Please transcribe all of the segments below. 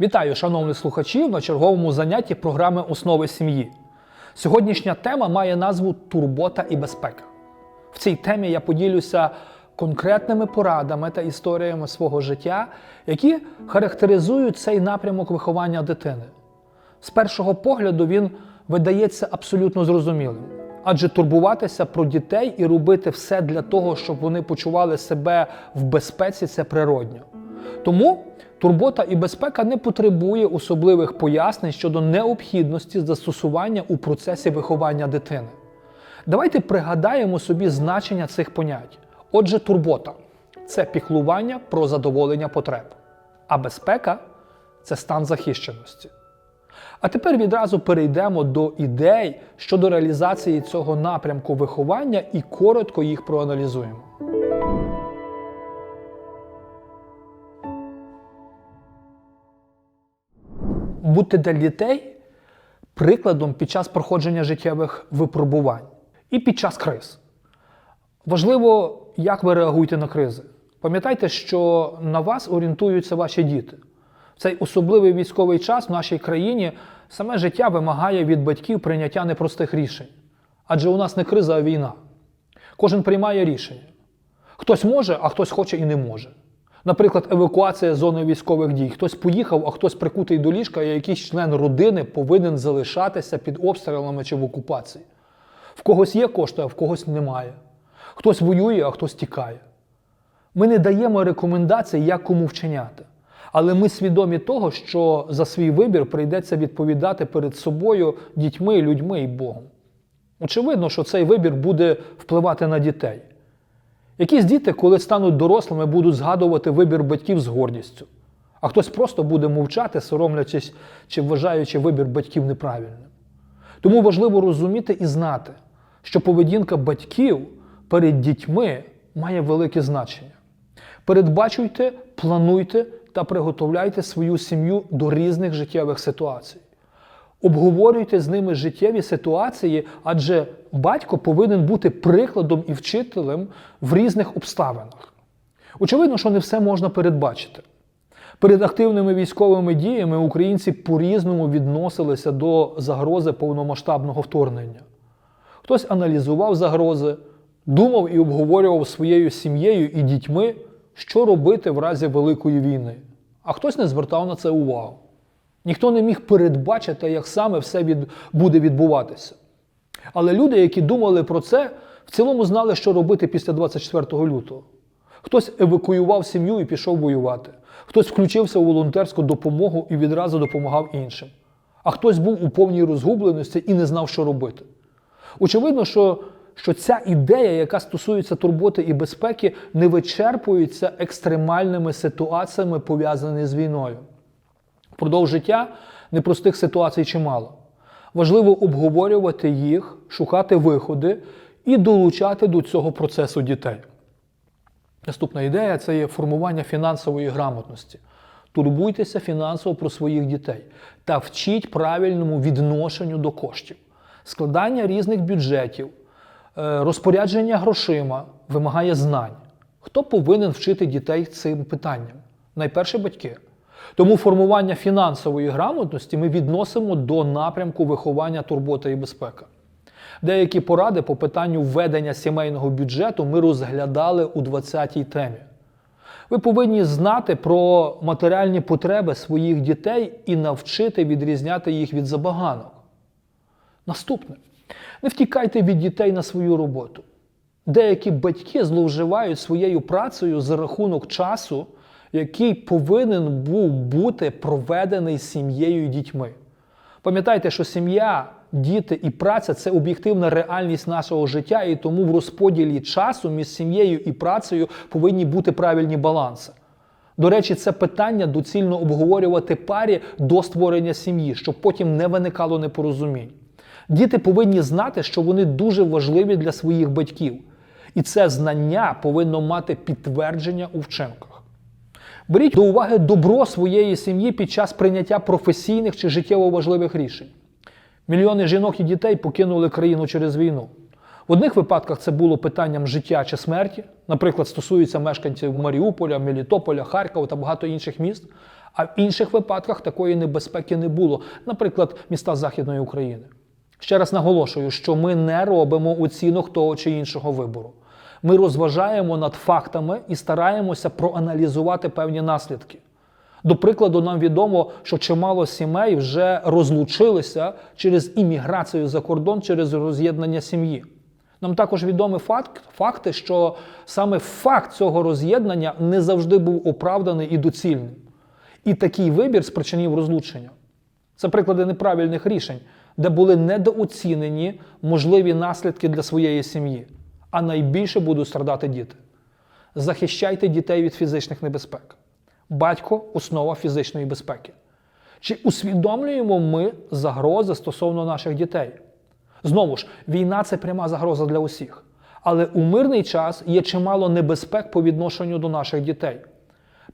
Вітаю, шановні слухачів, на черговому занятті програми Основи сім'ї. Сьогоднішня тема має назву Турбота і безпека. В цій темі я поділюся конкретними порадами та історіями свого життя, які характеризують цей напрямок виховання дитини. З першого погляду він видається абсолютно зрозумілим. Адже турбуватися про дітей і робити все для того, щоб вони почували себе в безпеці, це природньо. Тому турбота і безпека не потребує особливих пояснень щодо необхідності застосування у процесі виховання дитини. Давайте пригадаємо собі значення цих понять. Отже, турбота це піклування про задоволення потреб, а безпека це стан захищеності. А тепер відразу перейдемо до ідей щодо реалізації цього напрямку виховання і коротко їх проаналізуємо. Бути для дітей прикладом під час проходження життєвих випробувань і під час криз. Важливо, як ви реагуєте на кризи. Пам'ятайте, що на вас орієнтуються ваші діти. В цей особливий військовий час в нашій країні саме життя вимагає від батьків прийняття непростих рішень. Адже у нас не криза, а війна. Кожен приймає рішення. Хтось може, а хтось хоче і не може. Наприклад, евакуація зони військових дій. Хтось поїхав, а хтось прикутий до ліжка, і якийсь член родини повинен залишатися під обстрілами чи в окупації. В когось є кошти, а в когось немає. Хтось воює, а хтось тікає. Ми не даємо рекомендацій, як кому вчиняти. Але ми свідомі того, що за свій вибір прийдеться відповідати перед собою, дітьми, людьми і Богом. Очевидно, що цей вибір буде впливати на дітей. Якісь діти, коли стануть дорослими, будуть згадувати вибір батьків з гордістю, а хтось просто буде мовчати, соромлячись чи вважаючи вибір батьків неправильним. Тому важливо розуміти і знати, що поведінка батьків перед дітьми має велике значення. Передбачуйте, плануйте та приготовляйте свою сім'ю до різних життєвих ситуацій. Обговорюйте з ними життєві ситуації, адже батько повинен бути прикладом і вчителем в різних обставинах. Очевидно, що не все можна передбачити. Перед активними військовими діями українці по-різному відносилися до загрози повномасштабного вторгнення. Хтось аналізував загрози, думав і обговорював своєю сім'єю і дітьми, що робити в разі Великої війни, а хтось не звертав на це увагу. Ніхто не міг передбачити, як саме все від... буде відбуватися. Але люди, які думали про це, в цілому знали, що робити після 24 лютого. Хтось евакуював сім'ю і пішов воювати, хтось включився у волонтерську допомогу і відразу допомагав іншим, а хтось був у повній розгубленості і не знав, що робити. Очевидно, що, що ця ідея, яка стосується турботи і безпеки, не вичерпується екстремальними ситуаціями, пов'язаними з війною. Впродовж життя непростих ситуацій чимало. Важливо обговорювати їх, шукати виходи і долучати до цього процесу дітей. Наступна ідея це є формування фінансової грамотності. Турбуйтеся фінансово про своїх дітей та вчіть правильному відношенню до коштів. Складання різних бюджетів, е, розпорядження грошима вимагає знань. Хто повинен вчити дітей цим питанням? Найперше батьки. Тому формування фінансової грамотності ми відносимо до напрямку виховання турботи і безпека. Деякі поради по питанню введення сімейного бюджету ми розглядали у 20-й темі. Ви повинні знати про матеріальні потреби своїх дітей і навчити відрізняти їх від забаганок. Наступне. Не втікайте від дітей на свою роботу. Деякі батьки зловживають своєю працею за рахунок часу, який повинен був бути проведений сім'єю і дітьми. Пам'ятайте, що сім'я, діти і праця це об'єктивна реальність нашого життя, і тому в розподілі часу між сім'єю і працею повинні бути правильні баланси. До речі, це питання доцільно обговорювати парі до створення сім'ї, щоб потім не виникало непорозумінь. Діти повинні знати, що вони дуже важливі для своїх батьків, і це знання повинно мати підтвердження у вчинках. Беріть до уваги добро своєї сім'ї під час прийняття професійних чи життєво важливих рішень. Мільйони жінок і дітей покинули країну через війну. В одних випадках це було питанням життя чи смерті, наприклад, стосується мешканців Маріуполя, Мелітополя, Харкова та багато інших міст. А в інших випадках такої небезпеки не було, наприклад, міста Західної України. Ще раз наголошую, що ми не робимо оцінок того чи іншого вибору. Ми розважаємо над фактами і стараємося проаналізувати певні наслідки. До прикладу, нам відомо, що чимало сімей вже розлучилися через імміграцію за кордон, через роз'єднання сім'ї. Нам також відомі факт, факти, що саме факт цього роз'єднання не завжди був оправданий і доцільним. І такий вибір спричинив розлучення. Це приклади неправильних рішень, де були недооцінені можливі наслідки для своєї сім'ї, а найбільше будуть страдати діти. Захищайте дітей від фізичних небезпек. Батько основа фізичної безпеки. Чи усвідомлюємо ми загрози стосовно наших дітей? Знову ж, війна це пряма загроза для усіх. Але у мирний час є чимало небезпек по відношенню до наших дітей.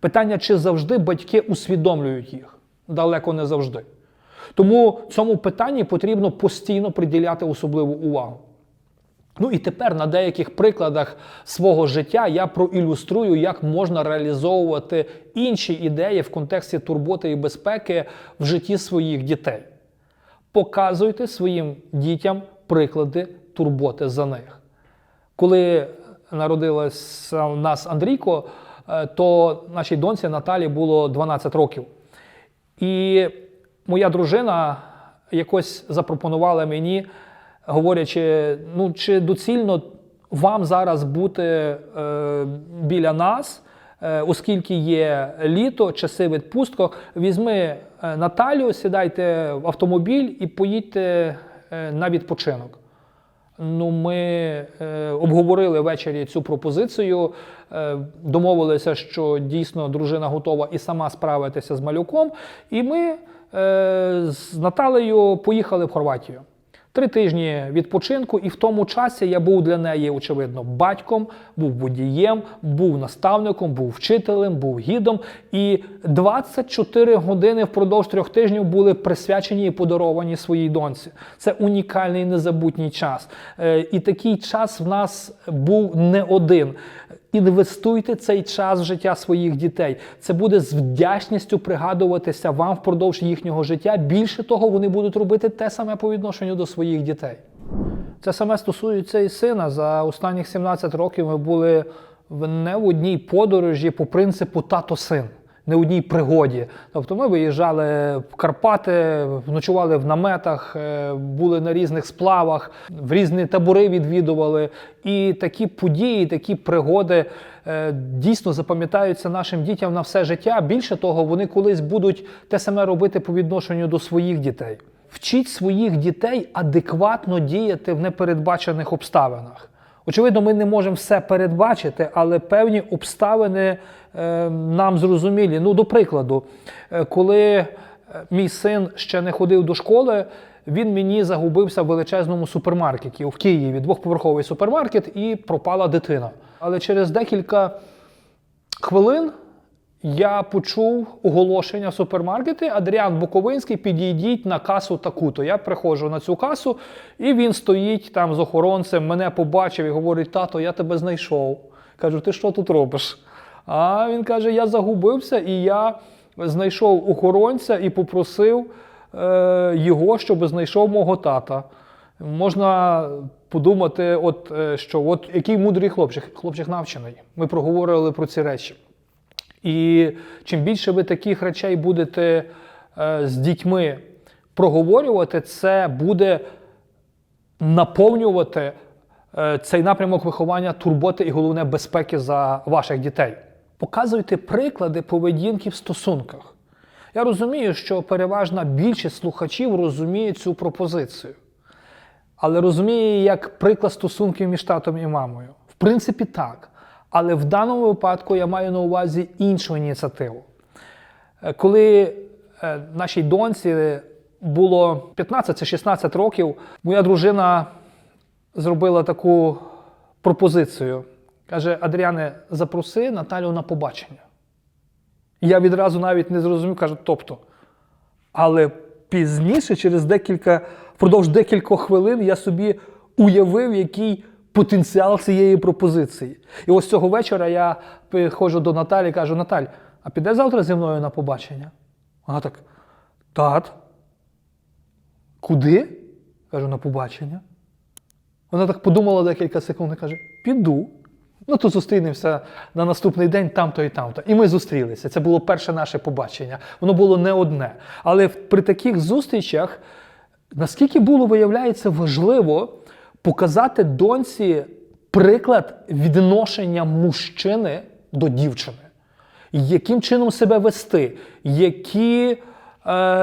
Питання, чи завжди батьки усвідомлюють їх? Далеко не завжди. Тому цьому питанні потрібно постійно приділяти особливу увагу. Ну і тепер на деяких прикладах свого життя я проілюструю, як можна реалізовувати інші ідеї в контексті турботи і безпеки в житті своїх дітей. Показуйте своїм дітям приклади турботи за них. Коли народилася у нас Андрійко, е, то нашій доньці Наталі було 12 років. І моя дружина якось запропонувала мені, говорячи: ну, чи доцільно вам зараз бути е, біля нас, е, оскільки є літо, часи відпусток, візьми е, Наталю, сідайте в автомобіль і поїдьте е, на відпочинок. Ну, ми е, обговорили ввечері цю пропозицію, е, домовилися, що дійсно дружина готова і сама справитися з малюком. І ми е, з Наталею поїхали в Хорватію. Три тижні відпочинку, і в тому часі я був для неї, очевидно, батьком, був водієм, був наставником, був вчителем, був гідом. І 24 години впродовж трьох тижнів були присвячені і подаровані своїй доньці. Це унікальний незабутній час. Е, І такий час в нас був не один. Інвестуйте цей час в життя своїх дітей. Це буде з вдячністю пригадуватися вам впродовж їхнього життя. Більше того, вони будуть робити те саме по відношенню до своїх дітей. Це саме стосується і сина. За останніх 17 років ми були не в одній подорожі по принципу тато-син. Не одній пригоді. Тобто ми виїжджали в Карпати, ночували в наметах, е, були на різних сплавах, в різні табори відвідували. І такі події, такі пригоди е, дійсно запам'ятаються нашим дітям на все життя. Більше того, вони колись будуть те саме робити по відношенню до своїх дітей. Вчіть своїх дітей адекватно діяти в непередбачених обставинах. Очевидно, ми не можемо все передбачити, але певні обставини нам зрозумілі. Ну, до прикладу, е, коли е, мій син ще не ходив до школи, він мені загубився в величезному супермаркеті в Києві, двохповерховий супермаркет, і пропала дитина. Але через декілька хвилин я почув оголошення в супермаркеті Адріан Буковинський, підійдіть на касу таку-то. Я приходжу на цю касу, і він стоїть там з охоронцем, мене побачив і говорить: тато, я тебе знайшов. Кажу, ти що тут робиш? А він каже: Я загубився, і я знайшов охоронця і попросив е, його, щоб знайшов мого тата. Можна подумати, от, е, що от який мудрий хлопчик, хлопчик навчений. Ми проговорили про ці речі. І чим більше ви таких речей будете е, з дітьми проговорювати, це буде наповнювати е, цей напрямок виховання турботи і головне безпеки за ваших дітей. Показуйте приклади поведінки в стосунках. Я розумію, що переважна більшість слухачів розуміє цю пропозицію, але розуміє як приклад стосунків між татом і мамою. В принципі, так. Але в даному випадку я маю на увазі іншу ініціативу. Е, Коли е, нашій доньці було 15 чи 16 років, моя дружина зробила таку пропозицію. Каже: Адріане, запроси Наталю на побачення. Я відразу навіть не зрозумів, кажу, тобто. Але пізніше, через декілька, впродовж декількох хвилин, я собі уявив, який потенціал цієї пропозиції. І ось цього вечора я приходжу до Наталі і кажу: Наталь, а піде завтра зі мною на побачення? Вона так, тат, куди? Кажу, на побачення. Вона так подумала декілька секунд і каже: піду. Ну, то зустрінемося на наступний день там-то і там-то. І ми зустрілися. Це було перше наше побачення. Воно було не одне. Але при таких зустрічах, наскільки було, виявляється, важливо показати доньці приклад відношення мужчини до дівчини, яким чином себе вести, які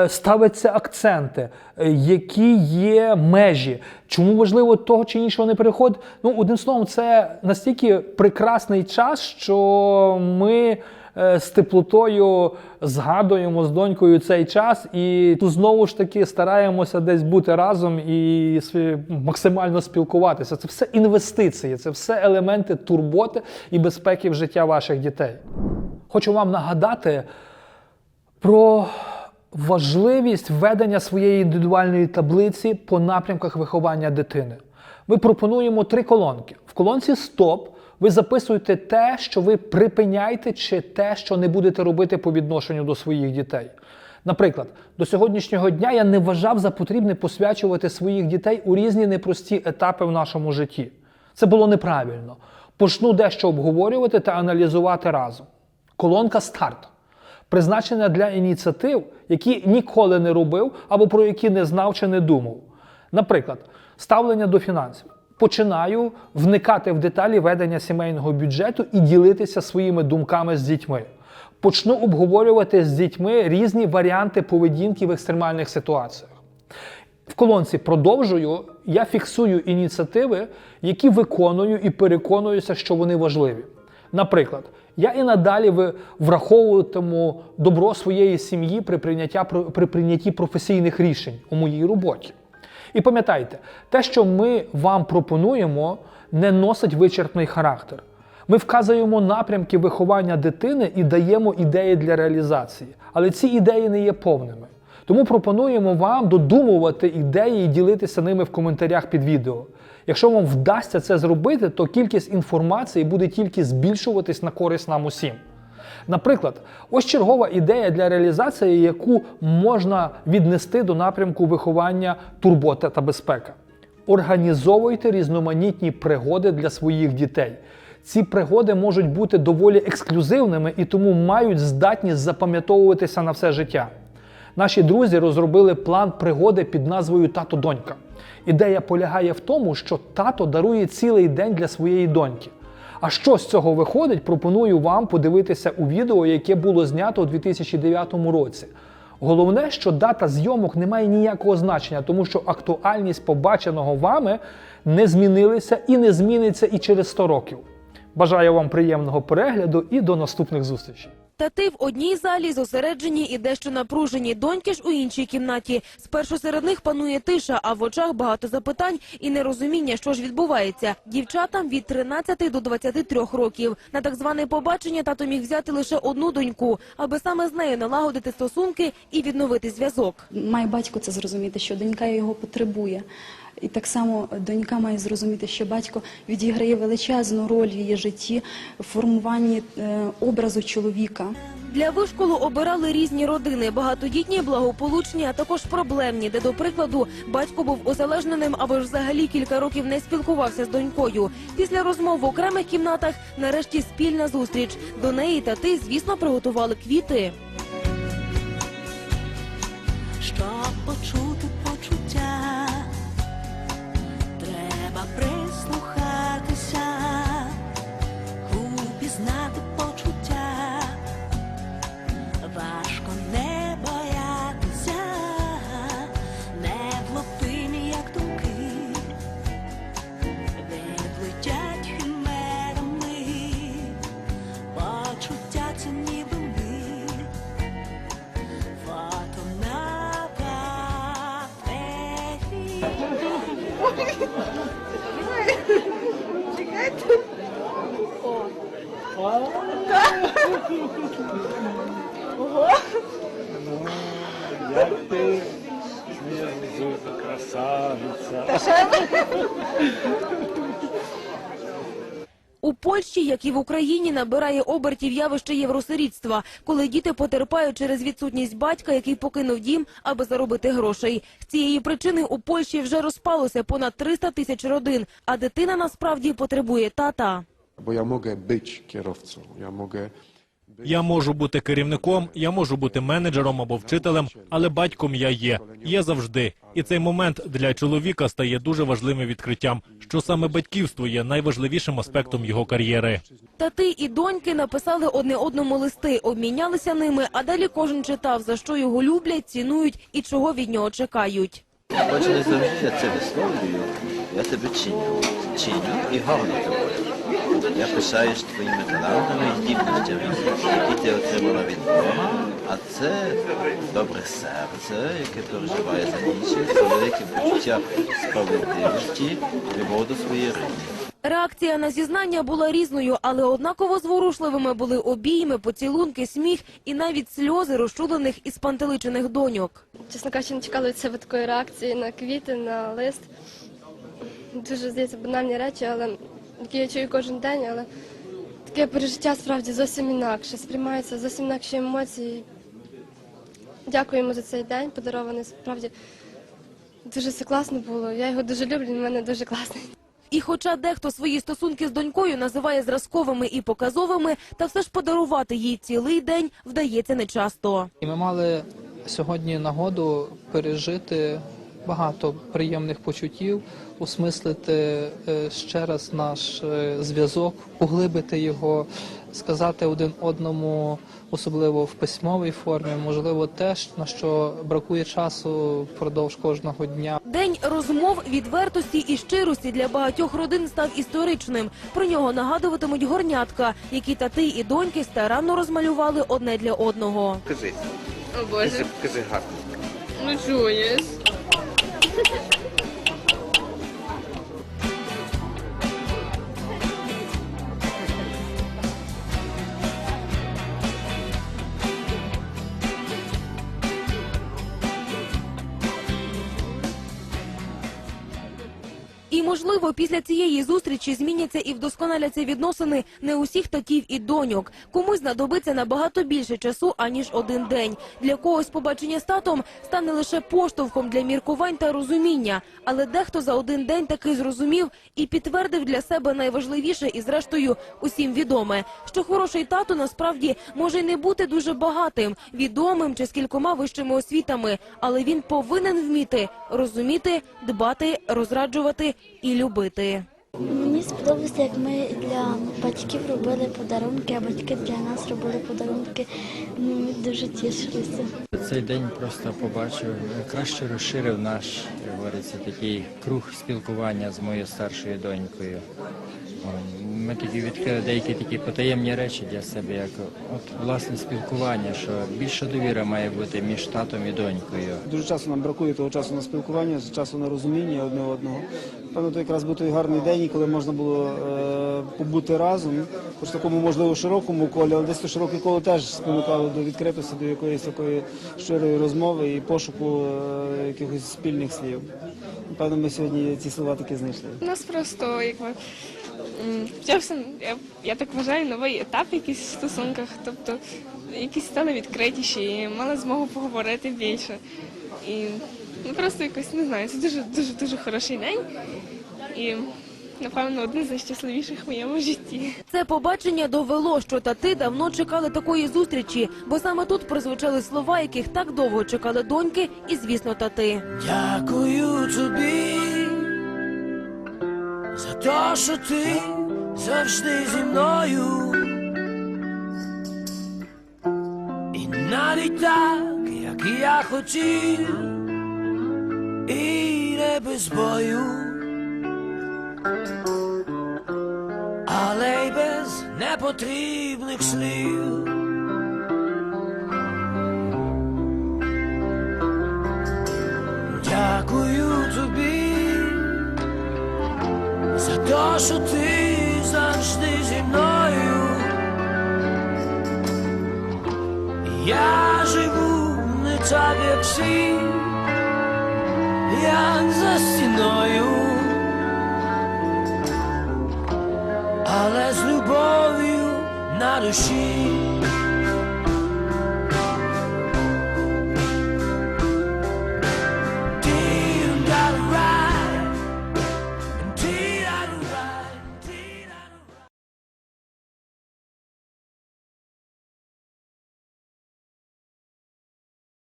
ставляться акценти, е, які є межі, чому важливо того чи іншого не переход. Ну, одним словом, це настільки прекрасний час, що ми е, з теплотою згадуємо з донькою цей час, і тут знову ж таки стараємося десь бути разом і максимально спілкуватися. Це все інвестиції, це все елементи турботи і безпеки в життя ваших дітей. Хочу вам нагадати про важливість ведення своєї індивідуальної таблиці по напрямках виховання дитини. Ми пропонуємо три колонки. В колонці Стоп ви записуєте те, що ви припиняєте, чи те, що не будете робити по відношенню до своїх дітей. Наприклад, до сьогоднішнього дня я не вважав за потрібне посвячувати своїх дітей у різні непрості етапи в нашому житті. Це було неправильно. Почну дещо обговорювати та аналізувати разом. Колонка старт призначена для ініціатив, які ніколи не робив або про які не знав чи не думав. Наприклад, ставлення до фінансів. Починаю вникати в деталі ведення сімейного бюджету і ділитися своїми думками з дітьми. Почну обговорювати з дітьми різні варіанти поведінки в екстремальних ситуаціях. В колонці продовжую, я фіксую ініціативи, які виконую і переконуюся, що вони важливі. Наприклад, я і надалі враховуватиму добро своєї сім'ї при, прийняття, при прийнятті професійних рішень у моїй роботі. І пам'ятайте, те, що ми вам пропонуємо, не носить вичерпний характер. Ми вказуємо напрямки виховання дитини і даємо ідеї для реалізації. Але ці ідеї не є повними. Тому пропонуємо вам додумувати ідеї і ділитися ними в коментарях під відео. Якщо вам вдасться це зробити, то кількість інформації буде тільки збільшуватись на користь нам усім. Наприклад, ось чергова ідея для реалізації, яку можна віднести до напрямку виховання турбота та безпека. Організовуйте різноманітні пригоди для своїх дітей. Ці пригоди можуть бути доволі ексклюзивними і тому мають здатність запам'ятовуватися на все життя. Наші друзі розробили план пригоди під назвою Тато-донька. Ідея полягає в тому, що тато дарує цілий день для своєї доньки. А що з цього виходить, пропоную вам подивитися у відео, яке було знято у 2009 році. Головне, що дата зйомок не має ніякого значення, тому що актуальність побаченого вами не змінилася і не зміниться і через 100 років. Бажаю вам приємного перегляду і до наступних зустрічей. Тати в одній залі зосереджені і дещо напружені, доньки ж у іншій кімнаті. Спершу серед них панує тиша, а в очах багато запитань і нерозуміння, що ж відбувається. Дівчатам від 13 до 23 років. На так зване побачення тато міг взяти лише одну доньку, аби саме з нею налагодити стосунки і відновити зв'язок. Має батько це зрозуміти, що донька його потребує. І так само донька має зрозуміти, що батько відіграє величезну роль в її житті в формуванні е, образу чоловіка. Для вишколу обирали різні родини, багатодітні, благополучні, а також проблемні, де, до прикладу, батько був озалежненим або ж взагалі кілька років не спілкувався з донькою. Після розмов в окремих кімнатах нарешті спільна зустріч. До неї тати, звісно, приготували квіти. Папері. Як ти знизу красавиця. У У Польщі, як і в Україні, набирає обертів явище євросирітства, коли діти потерпають через відсутність батька, який покинув дім, аби заробити грошей. З цієї причини у Польщі вже розпалося понад 300 тисяч родин, а дитина насправді потребує тата. Бо я можу być керівцем, я mogę Я можу бути керівником, я можу бути менеджером або вчителем, але батьком я є. Є завжди. І цей момент для чоловіка стає дуже важливим відкриттям, що саме батьківство є найважливішим аспектом його кар'єри. Тати і доньки написали одне одному листи, обмінялися ними, а далі кожен читав, за що його люблять, цінують і чого від нього чекають. Не завжди я це висловлюю, я тебе ціню, ціню і горду тобою. Я пишаюсь твоїми талантами і здібностями, які ти отримала від Бога, а це добре серце, яке переживає за інших, це велике почуття справедливості, любов до своєї рідні. Реакція на зізнання була різною, але однаково зворушливими були обійми, поцілунки, сміх і навіть сльози розчулених і спантеличених доньок. Чесно кажучи, не чекала від себе такої реакції на квіти, на лист. Дуже здається банальні речі, але які я чую кожен день, але таке пережиття справді зовсім інакше. Сприймаються зовсім інакші емоції. Дякуємо за цей день, подарований справді. Дуже все класно було. Я його дуже люблю, він в мене дуже класний. І хоча дехто свої стосунки з донькою називає зразковими і показовими, та все ж подарувати їй цілий день вдається нечасто. І ми мали сьогодні нагоду пережити багато приємних почуттів, осмислити е, ще раз наш е, зв'язок, поглибити його, сказати один одному, особливо в письмовій формі, можливо, теж на що бракує часу впродовж кожного дня. День розмов, відвертості і щирості для багатьох родин став історичним. Про нього нагадуватимуть горнятка, які тати і доньки старанно розмалювали одне для одного. Кажи, О Боже, кажи гарно. ну чуєш. Thank you. І можливо, після цієї зустрічі зміняться і вдосконаляться відносини не усіх татів і доньок. Комусь знадобиться набагато більше часу аніж один день. Для когось побачення з татом стане лише поштовхом для міркувань та розуміння. Але дехто за один день таки зрозумів і підтвердив для себе найважливіше і, зрештою, усім відоме, що хороший тато насправді може й не бути дуже багатим, відомим чи з кількома вищими освітами, але він повинен вміти розуміти, дбати, розраджувати і любити. Мені сподобалося, як ми для батьків робили подарунки, а батьки для нас робили подарунки. Ми дуже тішилися. Цей день просто побачив, краще розширив наш, як говориться, такий круг спілкування з моєю старшою донькою. Ми тоді відкрили деякі такі потаємні речі для себе, як от власне спілкування, що більша довіра має бути між татом і донькою. Дуже часто нам бракує того часу на спілкування, часу на розуміння одне одного. Певно, то якраз був той гарний день, коли можна було е, побути разом, хоч в такому можливо широкому колі, але десь то широке коло теж спонукало до відкритості, до якоїсь такої щирої розмови і пошуку е, якихось спільних слів. Певно, ми сьогодні ці слова таки знайшли. У нас просто якби м, я, я так вважаю, новий етап якийсь в стосунках. Тобто якісь стали відкритіші, і мали змогу поговорити більше. І ну просто якось не знаю, це дуже дуже дуже хороший день. І напевно один з найщасливіших в моєму житті. Це побачення довело, що тати давно чекали такої зустрічі, бо саме тут прозвучали слова, яких так довго чекали доньки і, звісно, тати. Дякую тобі те, що ти завжди зі мною. І навіть так, як я хотів, і не без бою, але й без непотрібних слів. Те, що ти завжди зі мною. Я живу не так, як всі, як за стіною. але з любов'ю на душі.